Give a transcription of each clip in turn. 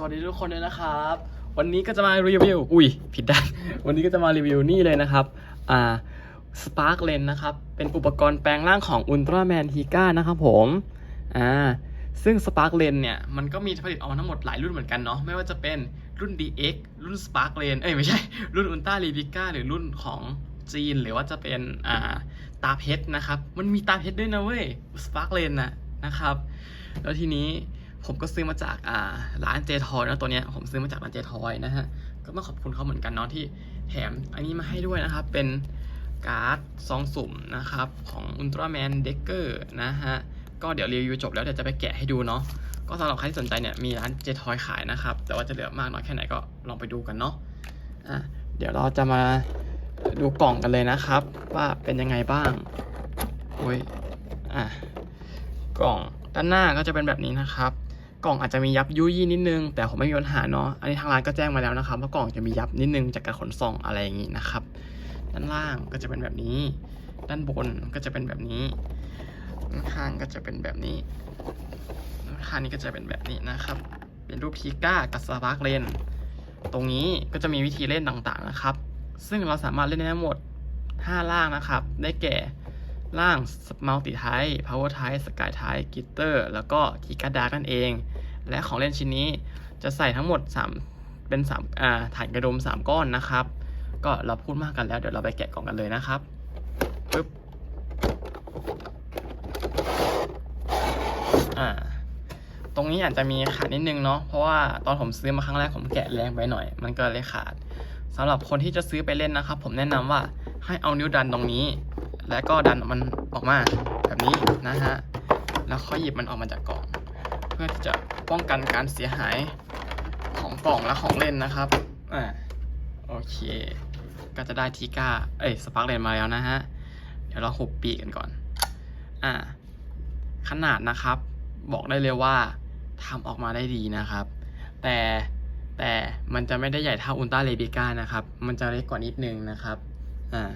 สวัสดีทุกคนเลยนะครับ วันนี้ก็จะมารีวิว อุ้ยผิดด้าน วันนี้ก็จะมารีวิวนี่เลยนะครับ อ่า Spark Lens นะครับ เป็นอุปกรณ์แปลงร่างของ Ultraman Higa นะครับผม อ่า ซึ่ง Spark Lens เนี่ย มันก็มีผลิตออกมาทั้งหมดหลายรุ่นเหมือนกันเนาะ ไม่ว่าจะเป็นรุ่น DX รุ่น Spark Lens เอ้ยไม่ใช่ รุ่น Ultra l e v i c a หรือรุ่นของจีน หรือว่าจะเป็น อ่า ตาเพชรนะครับ มันมีตาเพชรด้วยนะเว้ย Spark Lens นะนะครับ แล้วทีนี้ ผมก็ซื้อมาจากร้านเจทอยนะตัวเนี้ยผมซื้อมาจากร้านเจทอยนะฮะก็ต้องขอบคุณเขาเหมือนกันเนาะที่แถมอันนี้มาให้ด้วยนะครับ เป็นการ์ดซองสุ่มนะครับของ Ultraman Decker นะฮะก็เดี๋ยวรีวิวจบแล้วเดี๋ยวจะไปแกะให้ดูเนาะก็สำหรับใครที่สนใจเนี่ยมีร้านเจทอยขายนะครับ แต่ว่าจะเหลือมากน้อยแค่ไหนก็ลองไปดูกันเนาะอะเดี๋ยวเราจะมาดูกล่องกันเลยนะครับ ว่าเป็นยังไงบ้างโอ้ยอะกล่องด้านหน้าก็จะเป็นแบบนี้นะครับ กล่องอาจจะมียับยุยี่นิดนึง แต่ผมไม่มีปัญหาเนาะอันนี้ทางร้านก็แจ้งมาแล้วนะครับว่ากล่องจะมียับนิดนึงจากการขนส่งอะไรอย่างนี้นะครับ ด้านล่างก็จะเป็นแบบนี้ ด้านบนก็จะเป็นแบบนี้ด้านข้างก็จะเป็นแบบนี้ด้านข้างนี้ก็จะเป็นแบบนี้นะครับ เป็นรูปพีก้ากับสปาร์กเลนตรงนี้ก็จะมีวิธีเล่นต่างๆนะครับ ซึ่งเราสามารถเล่นได้ทั้งหมด 5 ล่างนะครับ ได้แก่ ล่างมัลติไท p พาวเวอร์ไท p สกายไท p กิตเตอร์แล้วก็ทีการดาร์นั่นเอง และของเล่นชิ้นนี้จะใส่ทั้งหมด 3 เป็น3อ่าฐานกระดุม 3 ก้อนนะครับ ก็เราพูดมากกันแล้วเดี๋ยวเราไปแกะกล่องกันเลยนะครับปึ๊บอ่าตรงนี้อาจจะมีขาดนิดนึงเนาะ เพราะว่าตอนผมซื้อมาครั้งแรกผมแกะแรงไปหน่อย มันก็เลยขาดสำหรับคนที่จะซื้อไปเล่นนะครับ ผมแนะนำว่าให้เอานิ้วดันตรงนี้ แล้วก็ดันมันออกมาแบบนี้นะฮะ แล้วค่อยหยิบมันออกมาจากกล่อง เพื่อที่จะป้องกันการเสียหายของกล่องและของเล่นนะครับ อ่า โอเค ก็จะได้ทีก้า เอ้ย สปาร์กเลนมาแล้วนะฮะ เดี๋ยวเราหุบปีกกันก่อน อ่า ขนาดนะครับ บอกได้เลยว่าทำออกมาได้ดีนะครับ แต่แต่มันจะไม่ได้ใหญ่เท่าอุลตร้าเลบิก้านะครับ มันจะเล็กกว่านิดนึงนะครับ อ่า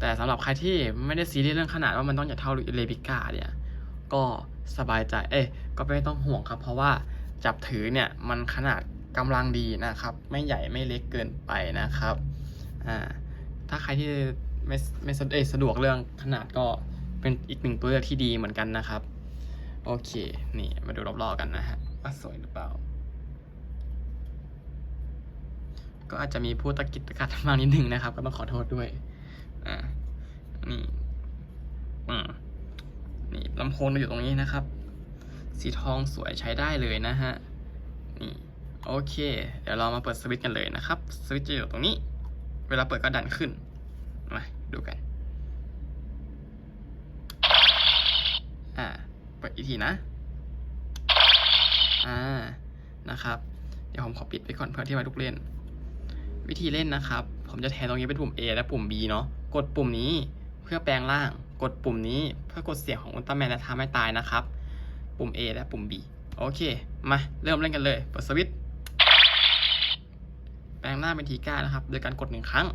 แต่สำหรับใครที่ไม่ได้ซีเรียสเรื่องขนาดว่ามันต้องใหญ่เท่าเลบิก้าเนี่ย ก็สบายใจ เอ้ยก็ไม่ต้องห่วงครับ เพราะว่าจับถือเนี่ยมันขนาดกำลังดีนะครับ ไม่ใหญ่ไม่เล็กเกินไปนะครับ อ่า ถ้าใครที่ไม่ไม่สะสะดวกเรื่องขนาดก็เป็นอีกหนึ่งตัวเลือกที่ดีเหมือนกันนะครับ โอเค นี่มาดูรอบๆกันนะฮะว่าสวยหรือเปล่า ก็อาจจะมีผู้ตะกิดตะกัดมากนิดนึงนะครับ ก็ต้องขอโทษด้วย อ่านี่อืมนี่ลำโพงเราอยู่ตรงนี้นะครับ สีทองสวยใช้ได้เลยนะฮะนี่โอเค เดี๋ยวเรามาเปิดสวิตช์กันเลยนะครับ สวิตช์จะอยู่ตรงนี้ เวลาเปิดก็ดันขึ้น มาดูกัน อ่า เปิดอีกทีนะ อ่า นะครับ เดี๋ยวผมขอปิดไปก่อนเพื่อที่ไว้ลูกเล่น วิธีเล่นนะครับ ผมจะแทนตรงนี้เป็นปุ่ม A และปุ่ม B เนาะ กดปุ่มนี้เพื่อแปลงร่าง กดปุ่มนี้เพื่อกดเสียงของอุลตร้าแมนและทำให้ตายนะครับ ปุ่ม A และปุ่ม B โอเค มาเริ่มเล่นกันเลยเปิดสวิตช์แปลงร่างเป็นทีก้านะครับ โดยการกดหนึ่งครั้ง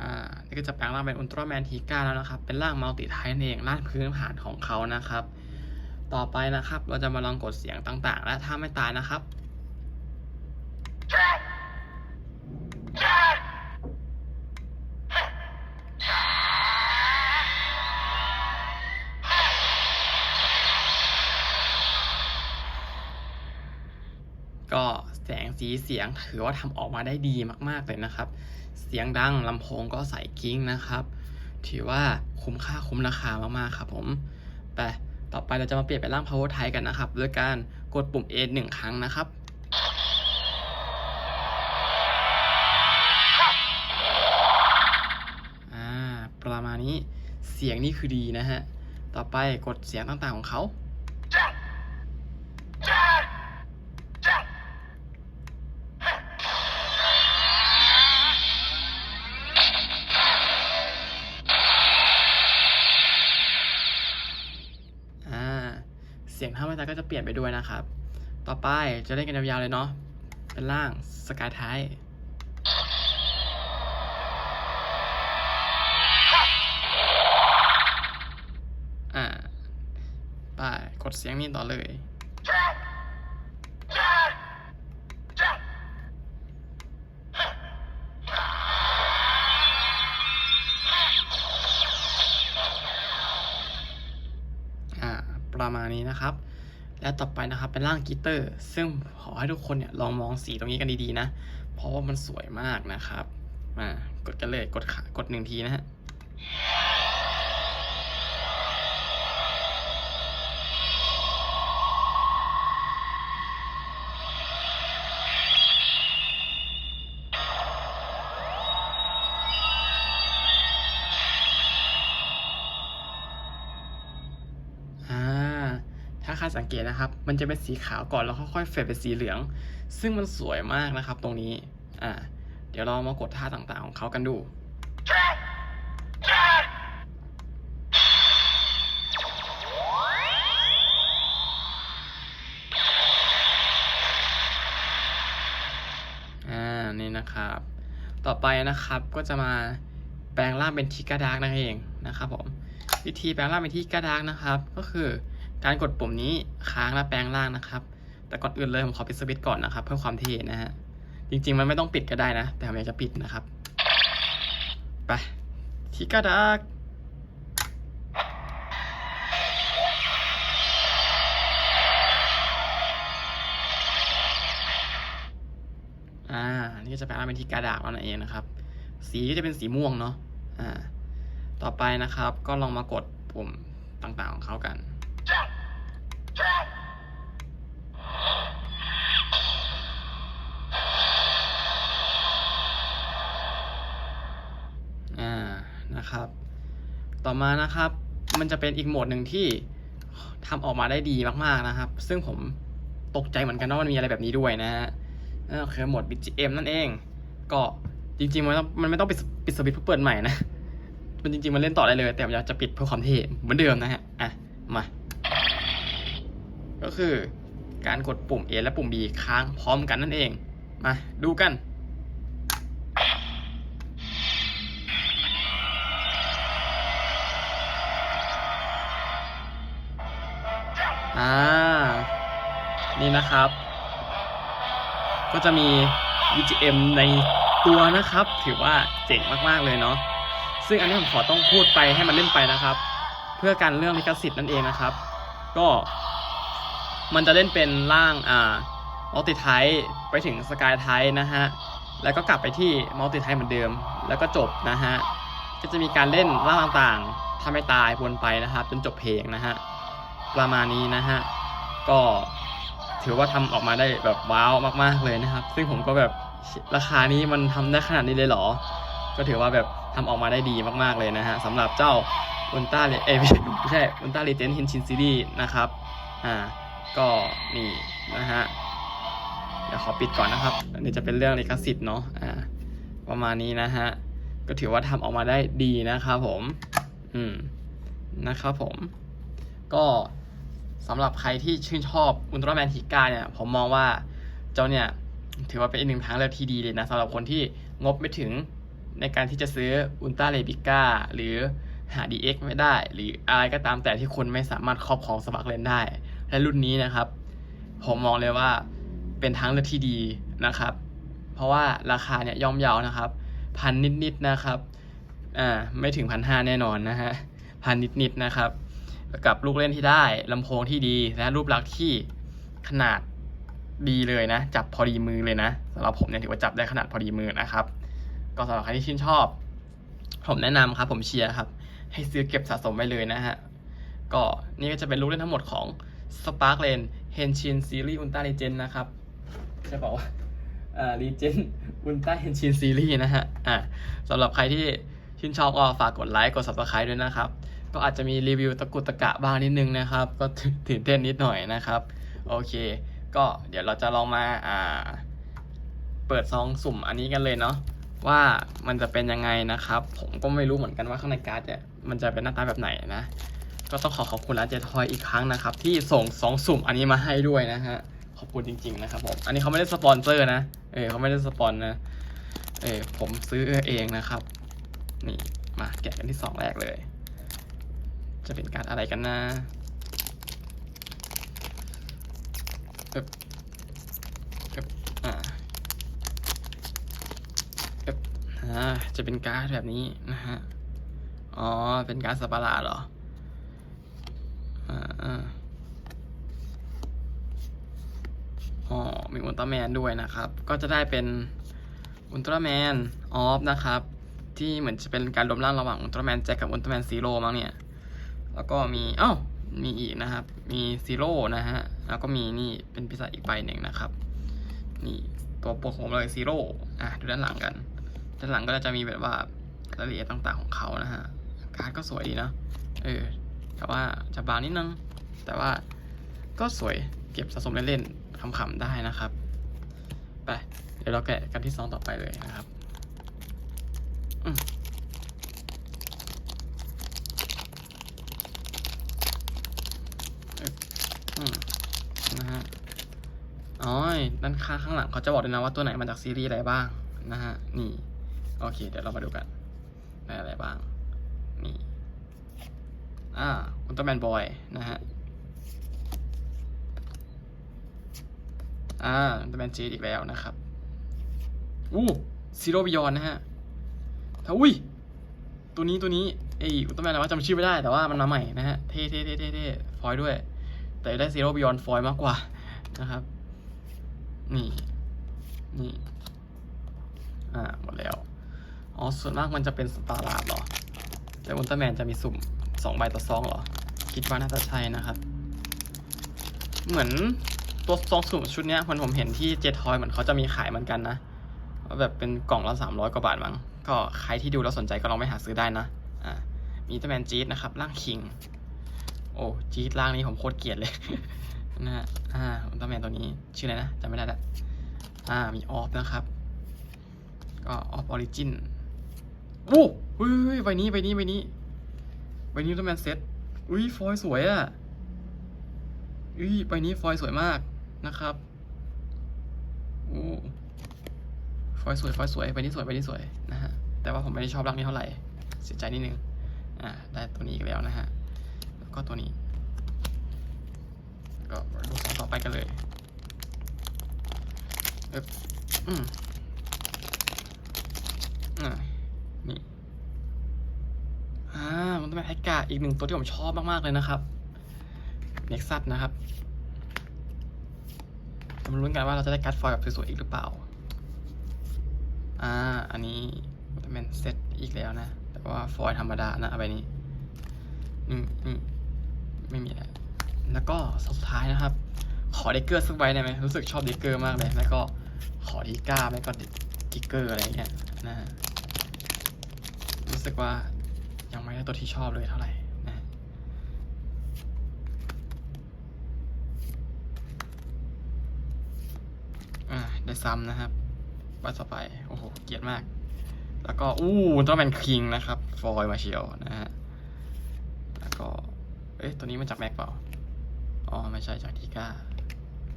อ่า นี่ก็จะแปลงร่างเป็นอุลตร้าแมนทีก้าแล้วนะครับ เป็นร่างมัลติไทนั่นเองร่างพื้นฐานของเขานะครับ ต่อไปนะครับ เราจะมาลองกดเสียงต่างๆ และถ้าไม่ตายนะครับ ก็แสงสีเสียงถือว่าทำออกมาได้ดีมากๆเลยนะครับ เสียงดังลำโพงก็ใส่กิ้งนะครับ ถือว่าคุ้มค่าคุ้มราคามากๆครับผมแต่ ต่อไปเราจะมาเปลี่ยนเป็นร่าง power type กันนะครับด้วยการกดปุ่ม A หนึ่งครั้งนะครับอ่าประมาณนี้เสียงนี่คือดีนะฮะ ต่อไปกดเสียงต่างๆของเขา น5มาตราก็จะเปลี่ยนไปด้วยนะครับ ต่อไปจะเล่นกันยาวๆเลยเนาะ เป็นล่างสกายไทอ่า ไป กดเสียงนี่ต่อเลย นี้นะครับ และต่อไปนะครับเป็นร่างกิเตอร์ ซึ่งขอให้ทุกคนเนี่ยลองมองสีตรงนี้กันดีๆนะ เพราะว่ามันสวยมากนะครับ มากดกันเลยกดขากดหนึ่งทีนะฮะาใครสังเกตนะครับ มันจะเป็นสีขาวก่อนแล้วค่อยๆเฟดเป็นสีเหลือง ซึ่งมันสวยมากนะครับตรงนี้ อ่า เดี๋ยวเรามากดท่าต่างๆของเขากันดูอ่านี่นะครับ ต่อไปนะครับก็จะมาแปลงร่างเป็นทิกาดาร์กนั่นเองนะครับผม วิธีแปลงร่างเป็นทิกาดาร์กนะครับ ก็คือ การกดปุ่มนี้ค้างแล้วแปลงร่างนะครับ แต่ก่อนอื่นเลยผมขอปิดสวิตช์ก่อนนะครับเพื่อความเท่นะฮะ จริงๆ มันไม่ต้องปิดก็ได้นะ แต่ผมอยากจะปิดนะครับ ไปทิกาดาร์กอ่า นี่จะแปลงร่างเป็นทิกาดาร์กแล้วนั่นเองนะครับ สีก็จะเป็นสีม่วงเนาะ อ่า ต่อไปนะครับ ก็ลองมากดปุ่มต่างๆของเขากัน นะครับ ต่อมานะครับ มันจะเป็นอีกโหมดหนึ่งที่ทำออกมาได้ดีมากๆนะครับ ซึ่งผมตกใจเหมือนกันว่ามันมีอะไรแบบนี้ด้วยนะฮะก็คือโหมด BGM นั่นเอง ก็จริงๆมันต้องมันไม่ต้องปิดปิดสวิตช์เพื่อเปิดใหม่นะมันจริงๆมันเล่นต่อได้เลย แต่ผมอยาจะปิดเพื่อความเท่เหมือนเดิมนะฮะอะมา ก็คือการกดปุ่ม A และปุ่ม B ค้างพร้อมกันนั่นเอง มาดูกัน อ่า นี่นะครับ ก็จะมี VGM ในตัวนะครับ ถือว่าเจ๋งมากๆเลยเนาะ ซึ่งอันนี้ผมขอต้องพูดไปให้มันเล่นไปนะครับ เพื่อการเรื่องลิขสิทธิ์นั่นเองนะครับ ก็ มันจะเล่นเป็นร่างอ่ามัลติไทไปถึงสกายไทนะฮะ แล้วก็กลับไปที่มัลติไทเหมือนเดิม แล้วก็จบนะฮะ ก็จะมีการเล่นร่างต่างๆทำให้ตายวนไปนะครับ จนจบเพลงนะฮะ ประมาณนี้นะฮะ ก็ถือว่าทำออกมาได้แบบว้าวมากๆเลยนะครับ ซึ่งผมก็แบบราคานี้มันทำได้ขนาดนี้เลยเหรอ ก็ถือว่าแบบทำออกมาได้ดีมากๆเลยนะฮะสำหรับเจ้าอุลตร้าเอ้ยไม่ใช่ไม่ใช่อุลตร้าเลเจนด์เฮนชินซีรีส์นะครับ อ่า ก็นี่นะฮะ เดี๋ยวขอปิดก่อนนะครับอันนี้จะเป็นเรื่องลิขสิทธิ์เนาะ อ่า ประมาณนี้นะฮะ ก็ถือว่าทำออกมาได้ดีนะครับผม อืม นะครับผม ก็ สำหรับใครที่ชื่นชอบอุลตร้าแมนฮิก้าเนี่ยผมมองว่าเจ้าเนี่ยถือว่าเป็นอีกหนึ่งทางเลือกที่ดีเลยนะสำหรับคนที่งบไม่ถึงในการที่จะซื้ออุลตร้าเลบิก้าหรือหา DX ไม่ได้ หรืออะไรก็ตามแต่ที่คุณไม่สามารถครอบครองสปักเลนได้ และรุ่นนี้นะครับ ผมมองเลยว่าเป็นทางเลือกที่ดีนะครับ เพราะว่าราคาเนี่ยย่อมเยาวนะครับ พันนิดๆนะครับอ่าไม่ถึงพันห้าแน่นอนนะฮะพันนิดๆนะครับ กับลูกเล่นที่ได้ลำโพงที่ดีและรูปลักษณ์ที่ขนาดดีเลยนะ จับพอดีมือเลยนะสำหรับผมเนี่ยถือว่าจับได้ขนาดพอดีมือนะครับ ก็สำหรับใครที่ชื่นชอบ ผมแนะนำครับ ผมเชียร์ครับ ให้ซื้อเก็บสะสมไว้เลยนะฮะก็นี่ก็จะเป็นลูกเล่นทั้งหมดของ Spark Lane Henshin Series Ultra Legend นะครับจะบอกว่าอ่า Legend Ultra Henshin Series นะฮะอ่าสำหรับใครที่ชื่นชอบก็ฝากกดไลค์กด Subscribe ด้วยนะครับ ก็อาจจะมีรีวิวตะกุตะกะบ้างนิดนึงนะครับ ก็ตื่นเต้นนิดหน่อยนะครับ โอเค ก็เดี๋ยวเราจะลองมาอ่า เปิดซองสุ่มอันนี้กันเลยเนาะว่ามันจะเป็นยังไงนะครับ ผมก็ไม่รู้เหมือนกันว่าข้างในการ์ดเนี่ยมันจะเป็นหน้าตาแบบไหนนะ ก็ต้องขอขอบคุณร้านเจทอยอีกครั้งนะครับ ที่ส่งซองสุ่มอันนี้มาให้ด้วยนะฮะขอบคุณจริง ๆ นะครับผมอันนี้เขาไม่ได้สปอนเซอร์นะเออเขาไม่ได้สปอนนะเออผมซื้อเองนะครับ นี่มาแกะกันที่ซองแรกเลย จะเป็นการอะไรกันนะเอ๊บเอ๊บอ่าเอ๊บอ่าจะเป็นการแบบนี้นะฮะ อ๋อ เป็นการสัตว์ประหลาดเหรออ่าอ่าอ๋อ มีอุลตร้าแมนด้วยนะครับ ก็จะได้เป็นอุลตร้าแมนออฟนะครับ ที่เหมือนจะเป็นการรวมร่างระหว่างอุลตร้าแมนแจ็คกับอุลตร้าแมนซีโร่มั้งเนี่ย แล้วก็มีเอ้ามีอีกนะครับ มีซีโร่นะฮะ แล้วก็มีนี่เป็นพิซซ่าอีกใบหนึ่งนะครับ นี่ตัวโปรของผมเลยซีโร่อะดูด้านหลังกัน ด้านหลังก็จะมีแบบว่ารายละเอียดต่างๆของเขานะฮะ การ์ดก็สวยดีนะ เออ แต่ว่าจะบางนิดนึง แต่ว่าก็สวยเก็บสะสมเล่นๆขำๆได้นะครับ ไป เดี๋ยวเราแกะกันที่ซองต่อไปเลยนะครับ อืม อืมนะฮะอ๋อ ด้านข้างข้างหลังเขาจะบอกด้วยนะว่าตัวไหนมาจากซีรีส์อะไรบ้างนะฮะ นี่ โอเค เดี๋ยวเรามาดูกันได้อะไรบ้าง นี่ อ่าอุลตร้าแมนบอยนะฮะ อ่าอุลตร้าแมนจีอีกแล้วนะครับอู้ซีโร่บิยอนนะฮะถ้าอุ้ย ตัวนี้ตัวนี้ไออุลตร้าแมนอะไรวะจำชื่อไม่ได้แต่ว่ามันมาใหม่นะฮะ เท่เท่เท่เท่เท่ฟอยด้วย แต่ได้ซีโร่บิยอนฟอยมากกว่านะครับ นี่ นี่ อ่า หมดแล้ว อ๋อ ส่วนมากมันจะเป็นสตาร์ลาดเหรอ แต่อุลตร้าแมนจะมีสุ่มสองใบต่อซองเหรอ คิดว่าน่าจะใช่นะครับ เหมือนตัวซองสุ่มชุดเนี้ยคนผมเห็นที่เจทอยเหมือนเขาจะมีขายเหมือนกันนะว่าแบบเป็นกล่องละสามร้อยกว่าบาทมั้ง ก็ใครที่ดูแล้วสนใจก็ลองไปหาซื้อได้นะ อ่า มีตร้าแมนจี๊ดนะครับ ร่างคิง โอ้ จี๊ดร่างนี้ผมโคตรเกลียดเลย นะฮะอ่าอุลตร้าแมนตัวนี้ชื่ออะไรนะจำไม่ได้ละอ่ามีออฟนะครับ ก็ออฟออริจินโอ้เฮ้ยใบนี้ใบนี้ใบนี้ใบนี้อุลตร้าแมนเซ็ตอุ้ยฟอยสวยอะ่ะอุ้ยใบนี้ฟอยสวยมากนะครับโอ้ฟอยสวยฟอยสวยใบนี้สวยใบนี้สวยนะฮะแต่ว่าผมไม่ได้ชอบร่างนี้เท่าไหร่เสียใจนิดนึงอ่าได้ตัวนี้อีกแล้วนะฮะแล้วก็ตัวนี้ ก็มาดูสองต่อไปกันเลยเอ๊บอืมอ่านี่อ่ามันต้องเป็นไฮกาอีกหนึ่งตัวที่ผมชอบมาก ๆ เลยนะครับเน็กซัสนะครับมาลุ้นกันว่าเราจะได้การ์ดฟอยล์แบบสวยๆอีกหรือเปล่า อ่า อันนี้มันเป็นเซตอีกแล้วนะ แต่ว่าฟอยล์ธรรมดานะเอาไปนี้อืมอืมไม่มีอะไร แล้วก็สุดท้ายนะครับ ขอเด็กเกอร์สักใบได้ไหมรู้สึกชอบเด็กเกอร์มากเลยแล้วก็ขอทีก้าไม่ก็ดิกเกอร์อะไรเงี้ยนะรู้สึกว่ายังไม่ได้ตัวที่ชอบเลยเท่าไหร่นะอ่าได้ซ้ำนะครับใบต่อไป โอ้โห เกลียดมาก แล้วก็ อู้ต้องเป็นคิงนะครับ ฟอยมาเชียวนะฮะ แล้วก็ เอ๊ะตัวนี้มาจากแม็กเปล่า อ๋อ ไม่ใช่จากทีก้า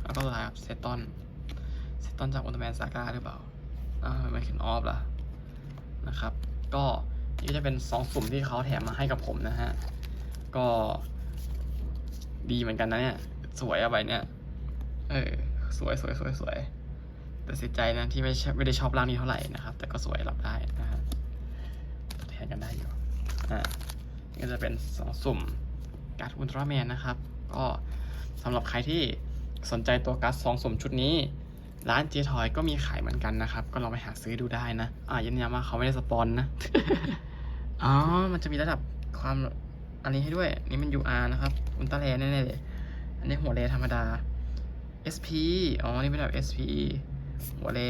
แล้วก็สุดท้ายครับเซตตอนเซตตอนจากอุลตร้าแมนซาก้าหรือเปล่าอ่าไม่ขึ้นออฟล่ะนะครับ ก็นี่จะเป็นสองสุ่มที่เขาแถมมาให้กับผมนะฮะ ก็ดีเหมือนกันนะเนี่ย สวยอะใบเนี่ย เออ สวยสวยสวยสวยแต่เสียใจนะที่ไม่ไม่ได้ชอบร่างนี้เท่าไหร่นะครับ แต่ก็สวยรับได้นะฮะแทนกันได้อยู่อ่านี่ก็จะเป็นสองสุ่มการ์ดอุลตร้าแมนนะครับ ก็ สำหรับใครที่สนใจตัวการ์ดสองสมชุดนี้ ร้านเจทอยก็มีขายเหมือนกันนะครับ ก็ลองไปหาซื้อดูได้นะ อ่ายันย้ำว่าเขาไม่ได้สปอนนะ อ๋อ มันจะมีระดับความอันนี้ให้ด้วย นี่มัน UR นะครับ อุลตร้าแรแน่ๆเลย อันนี้หัวเรธรรมดา SP อ๋อ นี่เป็นแบบ SP หัวเร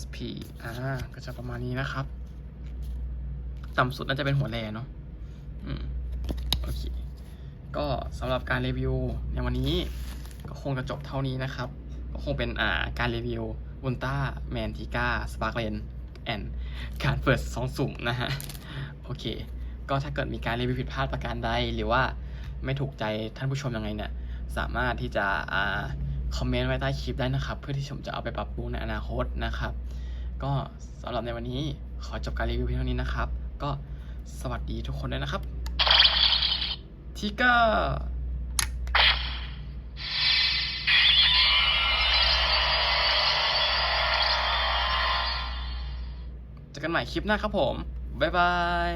SP อ่า ก็จะประมาณนี้นะครับ ต่ำสุดน่าจะเป็นหัวแรเนาะ อืม โอเค ก็สำหรับการรีวิวในวันนี้ก็คงจะจบเท่านี้นะครับ ก็คงเป็นอ่าการรีวิวอุลตร้าแมนทิก้าสปาร์กเลนแอนการเปิดสองสุ่มนะฮะ โอเค ก็ถ้าเกิดมีการรีวิวผิดพลาดประการใด หรือว่าไม่ถูกใจท่านผู้ชมยังไงเนี่ย สามารถที่จะอ่าคอมเมนต์ไว้ใต้คลิปได้นะครับ เพื่อที่ผมจะเอาไปปรับปรุงในอนาคตนะครับ ก็สำหรับในวันนี้ขอจบการรีวิวเพียงเท่านี้นะครับ ก็สวัสดีทุกคนด้วยนะครับ ทิก้าเจอกันใหม่คลิปหน้าครับผม บ๊ายบาย